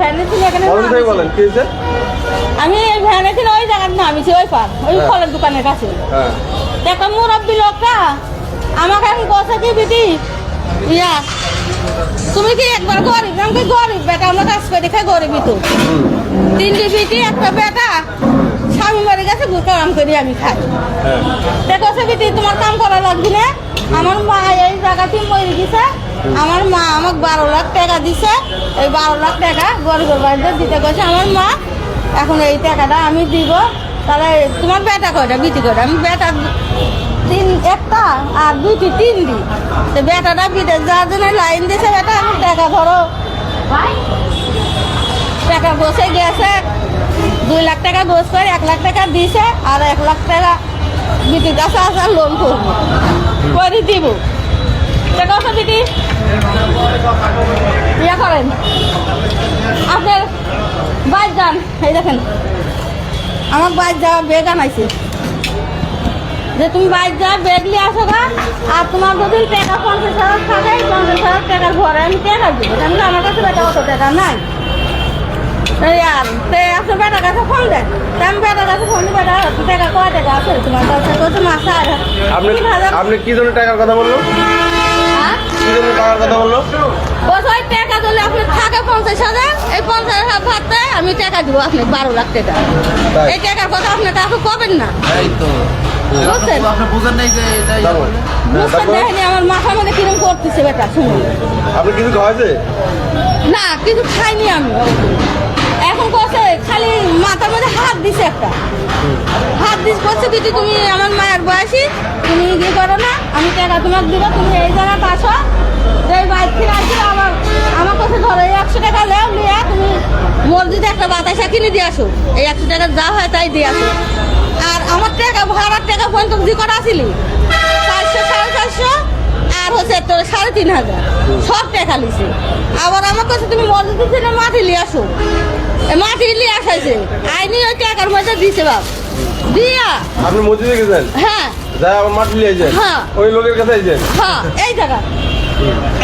বলেন কি হয়েছে? আমি এই ভ্যানে ছিল ওই নামিছি ওই পার ওই হ্যাঁ। ফলের দোকানের কাছে। হ্যাঁ। একটা মুরব্বী লোকটা আমাকে এখন বসে কি বিটি ইয়া তুমি কি একবার গরিব? গরিব বেটা? আমরা কাজ করে খাই গরিবই তো। তিনটি বিটি একটা বেটা স্বামী মরে গেছে কাম করি আমি খাই। হ্যাঁ। দেখো সে বিটি তোমার কাম করা লাগবে না। আমার মা এই জায়গাতে মরে গেছে। আমার মা আমাকে বারো লাখ টাকা দিছে। এই বারো লাখ টাকা গরিবের বাড়িতে দিতে গেছে আমার মা, এখন এই টাকাটা আমি দিব। তাহলে তোমার বেটা কয়টা? বিটি কয়টা? আমি বেটা তিন, একটা আর দুইটি তিন দি তো বেটাটা বিদেশ যার জন্য লাইন দিছে। বেটা আমি টাকা ধরো টাকা বসে গেছে। দুই লাখ টাকা গোস করে এক লাখ টাকা দিছে। আর এক লাখ টাকা বিটির কাছে আছে লোন করব করে দিব টাকা আছে বিটি ইয়া করেন। আপনার বাইর যান, এই দেখেন। আমার বাইর যাওয়া বেগ আনাইছে। যে তুমি বাইর যা বেগ নিয়ে আসো গা, আর তোমার যদি টাকা পঞ্চাশ হাজার থাকে, পঞ্চাশ হাজার টাকার ঘরে আমি টাকা দিব আমার কাছে বেটা অত টাকা নাই। বেটার কাছে ফোন দেন তা আমি কাছে ফোন বেটা টাকা কয় টাকা আছে তোমার কাছে কত মাস আর আপনি আপনি কি জন্য টাকার কথা বলল? হ্যাঁ? কি জন্য টাকার কথা বলল? বস ওই টাকা দিলে আপনি থাকে পঞ্চাশ হাজার এই পঞ্চাশ হাজার আমি টাকা দিব আপনি বারো লাখ টাকা এই টাকার কথা আপনি কাউকে কবেন না তো আমার মাথার মধ্যে কিরম করতেছে বেটা শুনুন। আপনি কিছু খাওয়াছে না কিছু খাইনি আমি। এখন কছে খালি মাথার মধ্যে হাত দিছে একটা। হাত দিস করছে দিদি, তুমি আমার মায়ের বয়সী, তুমি ইয়ে করো না, আমি টাকা তোমাকে দিব, তুমি এই জায়গাটা আসো এই বাইক থেকে আসি আমার আমার কাছে ধরো, এই একশো টাকা লেও, নিয়ে তুমি মসজিদে একটা বাতাসা কিনে দিয়ে আসো। এই একশো টাকা যা হয় তাই দিয়ে আসো। আর আমার টাকা, ভাড়ার টাকা পর্যন্ত যে কটা আসিলি? চারশো, সাড়ে চারশো, আর হচ্ছে তোর সাড়ে তিন হাজার। সব টাকা লিছে। আবার আমার কাছে তুমি মসজিদ থেকে মাটি নিয়ে আসো। মাটি নিয়ে আসাইছে। আইনি ওই টাকার মধ্যে দিছে বাপ। দিয়া। আপনি মসজিদে গেছেন? হ্যাঁ। যাই আবার মাটি নিয়ে আইছেন হ্যাঁ। ওই লোকের কাছে আইছেন? হ্যাঁ এই টাকা।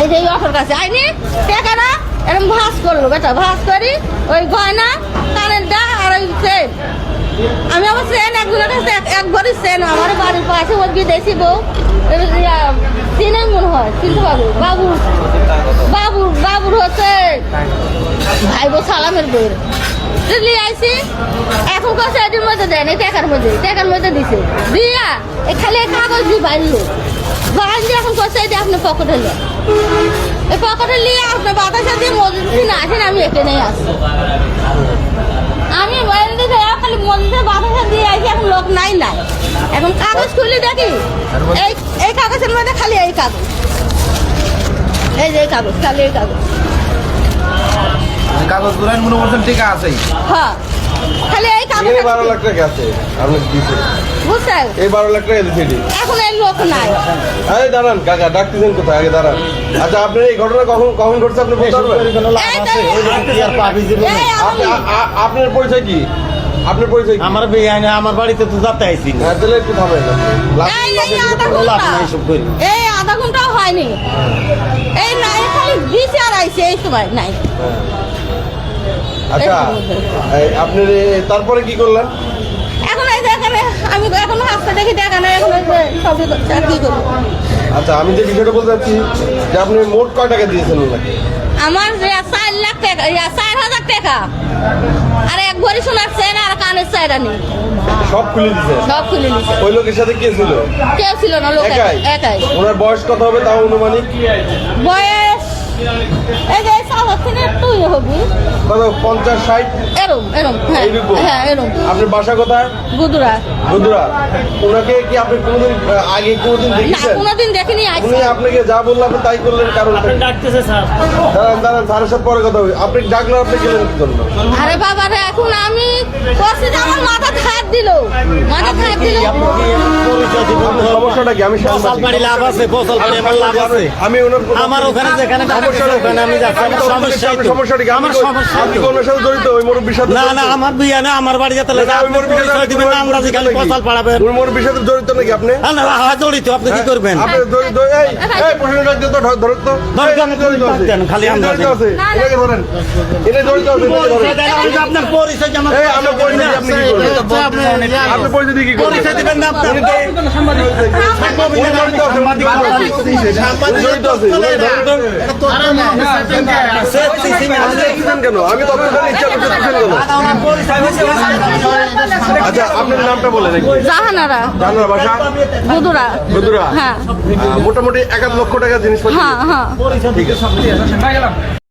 এই যে এই অটোর কাছে। আইনি টাকাটা এরকম ভাস করল বেটা। ভাস করি ওই গয়না কানের দা আর ওই চেন আমি আবার চেন একজনের কাছে একবারই চেন আমার বাড়ির পাশে ওই বিদেশি বউ। চিনে মনে হয় চিনতে পারব বাবু। বাবুর বাবুর হচ্ছে ভাই বউ সালামের বউয়ের। নিয়ে আইসি এখন কাছে এটির মধ্যে দেন এই টাকার মধ্যে টাকার মধ্যে দিছে। দিয়া খালি কাগজ দিয়ে বাইর দিয়ে এখন কাছে এটি আপনি পকেটে নেন এই পকেটে নিয়ে আপনার বাতাসা দিয়ে মজুরি না আসেন আমি এখানে আসি আমি বাইরে দিকে খালি মন্দিরে বাতাসা দিয়ে আসি এখন লোক নাই নাই। এখন কাগজ খুলি দেখি। এই এই কাগজের মধ্যে খালি এই কাগজ। এই যে কাগজ খালি এই কাগজ। কাগজগুলো মনে করছেন ঠিক আছে হ্যাঁ খালি এই কাগজ বারো লাখ টাকা আছে আপনি দিছে। বুঝছেন এই বারো লাখ টাকা দিছে এখন এই লোক নাই। আরে দাঁড়ান কাকা ডাকতেছেন কোথায়? আগে দাঁড়ান। আচ্ছা আপনার এই ঘটনা কখন কখন ঘটছে আপনি বলতে পারবেন? আপনি আপনার পরিচয় কি? আপনার পরিচয় কি? আমার আমার বাড়িতে তো যাতে আইসি হ্যাঁ তাহলে একটু থামেন লাভ- এই এই লাভের আধা ঘণ্টা। নাই এসব করি। এই আধা ঘন্টাও হয়নি। এই নাই খালি দিছে আর আইছে এই সময় নাই। আচ্ছা এই আপনার তারপরে কি করলেন? আমি এখন হাসতে দেখি দেখা নাই এখন সবই কি করব? আচ্ছা আমি যে বিষয়টা বলতে চাচ্ছি যে আপনি মোট কয় টাকা দিয়েছেন ওনাকে? আমার যে চার লাখ টাকা চার হাজার টাকা। আর এক ভরি সোনার চেন আর কানের চাইরা নেই সব খুলে দিয়েছেন? সব খুলে নিছে ওই লোকের সাথে কে ছিল? কেউ ছিল না লোক একাই? একাই। ওনার বয়স কত হবে তাও অনুমানিক? বয়স আপনার বাসা কোথায়? গুদুরা। বন্ধুরা ওনাকে কি আপনি কোনোদিন আগে কোনোদিন দেখেছেন? কোনোদিন দেখিনি উনি আপনাকে যা বললেন আপনি তাই করলেন কারণ ডাকতেছে স্যার। দাঁড়ান দাঁড়ান স্যারের সাথে পরে কথা হবে আপনি ডাকলেন আপনি গেলেন কি জন্য? আরে বাবা রে এখন আমি আমার মাথা দিল। মাথা দিল। সমস্যাটা কি? আমি লাভ আছে গোসাল বাড়ি আমার লাভ আছে। আমি ওনার আমার ওখানে যেখানে না, না আমার বিয়ে না আমার বাড়ি যেতে দিবেন না আমরা খালি নাকি? কসাল পাড়াবেন মুরব্বীর সাথে জড়িত নাকি আপনি? হ্যাঁ, না হ্যাঁ, জড়িত আপনি কি করবেন? আছে। দেন, খালি আমরা আপনার পরিচয় আপনি কি করবেন? আপনি পরিচয় কি করবেন? পরিচয় দিবেন না আপনি। আমি ইচ্ছা করতে কেন আচ্ছা আপনার নামটা। জাহানারা বাসা হ্যাঁ মোটামুটি এক লক্ষ টাকা জিনিসপত্র হ্যাঁ হ্যাঁ ঠিক আছে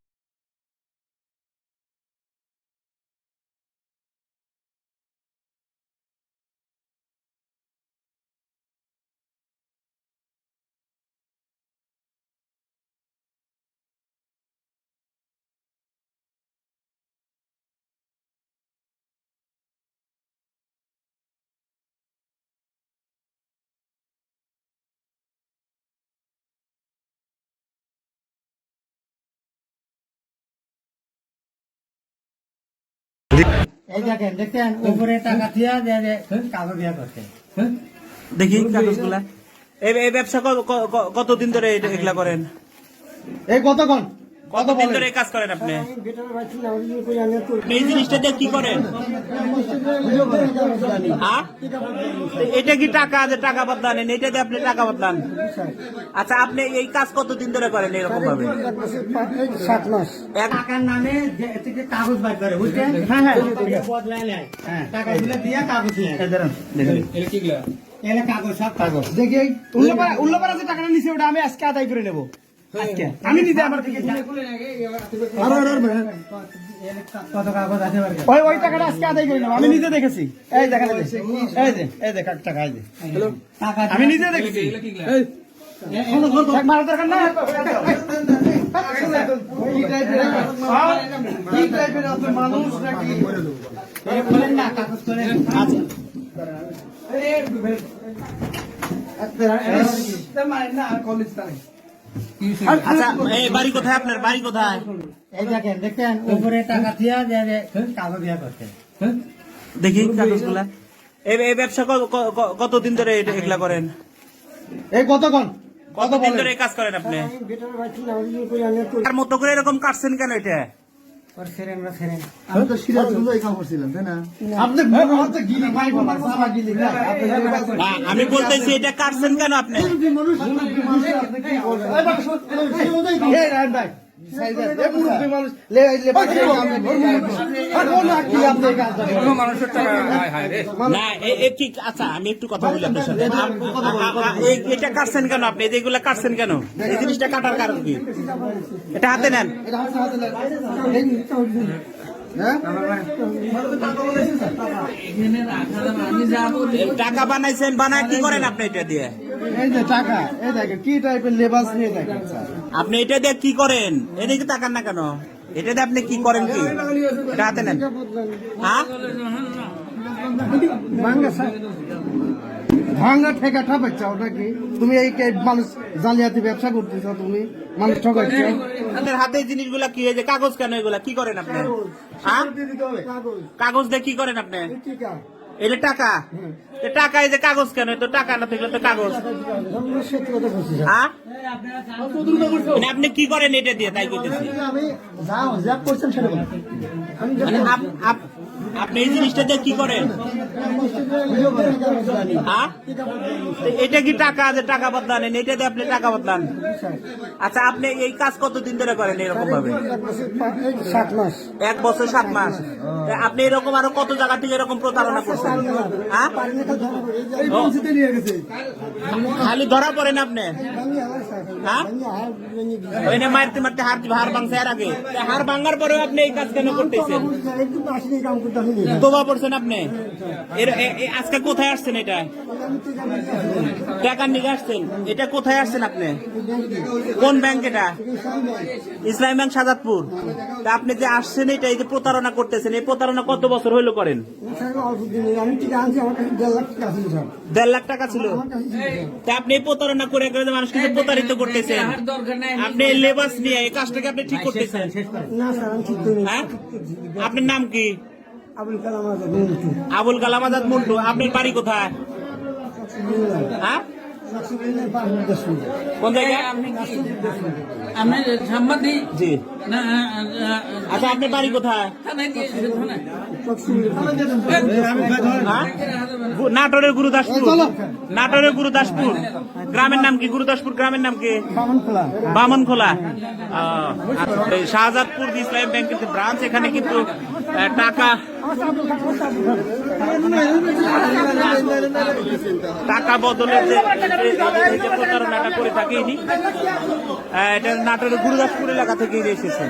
দেখি কাগজগুলা। এই ব্যবসা কতদিন ধরে এগুলা করেন? এই কতক্ষণ? কতদিন ধরে কাজ করেন আপনি? এই জিনিসটা দিয়ে কি করেন? হ্যাঁ? এটা কি টাকা? যে টাকা বদলান এটা দিয়ে আপনি টাকা বদলান? আচ্ছা আপনি এই কাজ কতদিন ধরে করেন এরকম ভাবে সাত মাস। টাকার নামে কাগজ বার করে বুঝছেন? হ্যাঁ হ্যাঁ। টাকা দিলে দিয়া কাগজ নিয়ে এলে কাগজ সব কাগজ। দেখি উল্লাপাড়া যে টাকাটা নিছে ওটা আমি আজকে আদায় করে নেব। আমি নিজে আমার থেকে আরও আরও করে। ওই ওই টাকাটা আজকে আদায় করে নেব আমি নিজে দেখেছি এই দেখেন এই যে, এই কাক টাকা এই যে আমি নিজে দেখেছি এই, দরকার না হ্যাঁ? মানুষ নাকি এই না কাগজ খোলেন আচ্ছা না কলেজ তাই আচ্ছা এই বাড়ি কোথায় আপনার? বাড়ি কোথায়? এই দেখেন দেখছেন উপরে টাকা দিয়া যে যে কাগজ দিয়া করছে দেখি কাগজগুলা। এই এই ব্যবসা কতদিন ধরে এগুলা করেন? এই কতক্ষণ? কতদিন ধরে কাজ করেন আপনি? তার মতো করে এরকম কাটছেন কেন এটা? ওর সেরেন ওর সেরেন আপনি আপনি গিলি ভাই বাবা সারা গিলি। না আপনি না, আমি বলতেছি এটা কাটছেন কেন আপনি? এই রান ভাই সাইজে এ মুরব্বি মানুষ? লে লে পাখি আর কোন কি আপনি আচ্ছা আমি একটু কথা এটা কাটছেন কেন আপনি কাটছেন কেন এই জিনিসটা কাটার কি এটা হাতে নেন টাকা বানাইছেন বানায় কি করেন আপনি এটা দিয়ে টাকা কি টাইপের লেবাস নিয়ে দেখেন আপনি এটা দিয়ে কি করেন? এদিকে তাকান না কেন? এটা দিয়ে আপনি কি করেন কি? এটা হাতে নেন। হ্যাঁ? ভাঙ্গা ওটা কি? তুমি এই মানুষ জালিয়াতি ব্যবসা করতেছ তুমি মানুষ ঠকাচ্ছ? আপনার হাতে জিনিসগুলা কি হয়েছে কাগজ কেন এগুলা? কি করেন আপনি? হ্যাঁ? কাগজ দিয়ে কি করেন আপনি? এটা টাকা? তো টাকা এই যে কাগজ কেন? তো টাকা না থাকলে তো কাগজ। হ্যাঁ? মানে আপনি কি করেন এটা দিয়ে? তাই করতেছি আমি যা যা করছেন সেটা মানে আপ- আপ- আপনি এই জিনিসটা দিয়ে কি করেন? হ্যাঁ? এটা কি টাকা যে টাকা বদলান এটা দিয়ে আপনি টাকা বদলান। আচ্ছা আপনি এই কাজ কতদিন ধরে করেন এরকম ভাবে এক বছর সাত মাস। আপনি এরকম আরও কত জায়গা থেকে এরকম প্রতারণা করছেন? হ্যাঁ? খালি ধরা পড়েন আপনি। ওই না মারতে মারতে হার হার ভাঙছে আগে। হার ভাঙার পরেও আপনি এই কাজ কেন করতেছেন? তোবা পড়ছেন আপনি? এর- আজকে কোথায় আসছেন এটা? টাকা নিয়ে আসছেন? এটা কোথায় আসছেন আপনি? কোন ব্যাংক এটা? ইসলামী ব্যাংক সাজাদপুর। তা আপনি যে আসছেন এটা, এই যে প্রতারণা করতেছেন, এই প্রতারণা কত বছর হইল করেন? দেড় লাখ টাকা ছিল। তা আপনি প্রতারণা করে মানুষকে প্রতারিত করতেছেন? আপনি লেবাস নিয়ে এই কাজটাকে আপনি ঠিক করতেছেন? না স্যার আমি ঠিক করিনি হ্যাঁ? আপনার নাম কি? আবুল কালাম আজাদ মন্টু। আবুল কালাম আজাদ মন্টু আপনার বাড়ি কোথায়? হ্যাঁ? কোন জায়গায়? আমি সাংবাদিক? জি। আচ্ছা আপনার বাড়ি কোথায়? হ্যাঁ? নাটোরের গুরুদাসপুর। নাটোরের গুরুদাসপুর। গ্রামের নাম কি? গুরুদাসপুর গ্রামের নাম কি? বামনখোলা। আচ্ছা, শাহজাদপুর ইসলাম ব্যাংকের যে ব্রাঞ্চ এখানে কিন্তু টাকা টাকা বদলের যে প্রতারণাটা করে থাকেনি এটা নাটোরের গুরুদাসপুর এলাকা থেকে এসেছেন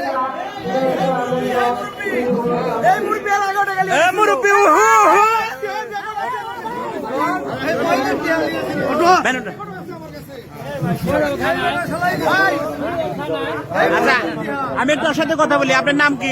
আমি ওর সাথে কথা বলি আপনার নাম কি?